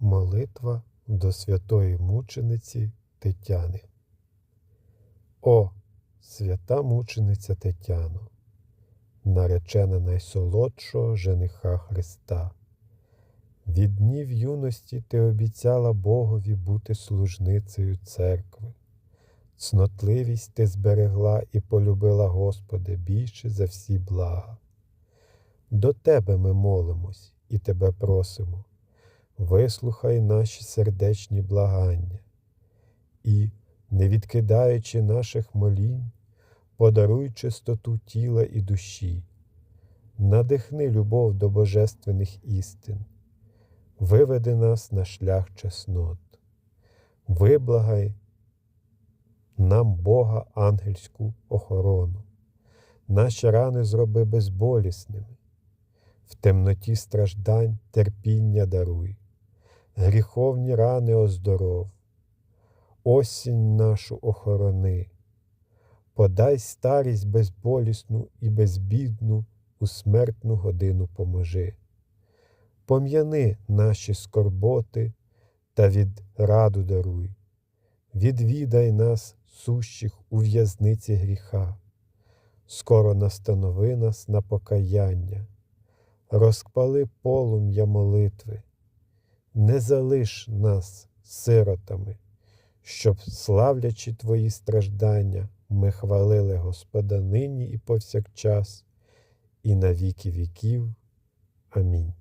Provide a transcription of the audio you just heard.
Молитва до святої мучениці Тетяни. О, свята мучениця Тетяно, наречена найсолодшого жениха Христа. Від днів юності ти обіцяла Богові бути служницею церкви. Цнотливість ти зберегла і полюбила Господа більше за всі блага. До Тебе ми молимось і Тебе просимо, вислухай наші сердечні благання і, не відкидаючи наших молінь, подаруй чистоту тіла і душі, надихни любов до божественних істин, виведи нас на шлях чеснот, виблагай нам Бога ангельську охорону, наші рани зроби безболісними, в темноті страждань терпіння даруй, гріховні рани оздоров, осінь нашу охорони, подай старість безболісну і безбідну у смертну годину поможи. Пом'яни наші скорботи та від раду даруй, відвідай нас, сущих у в'язниці гріха, скоро настанови нас на покаяння, розпали полум'я молитви, не залиш нас сиротами, щоб, славлячи Твої страждання, ми хвалили Господа нині і повсякчас, і на віки віків. Амінь.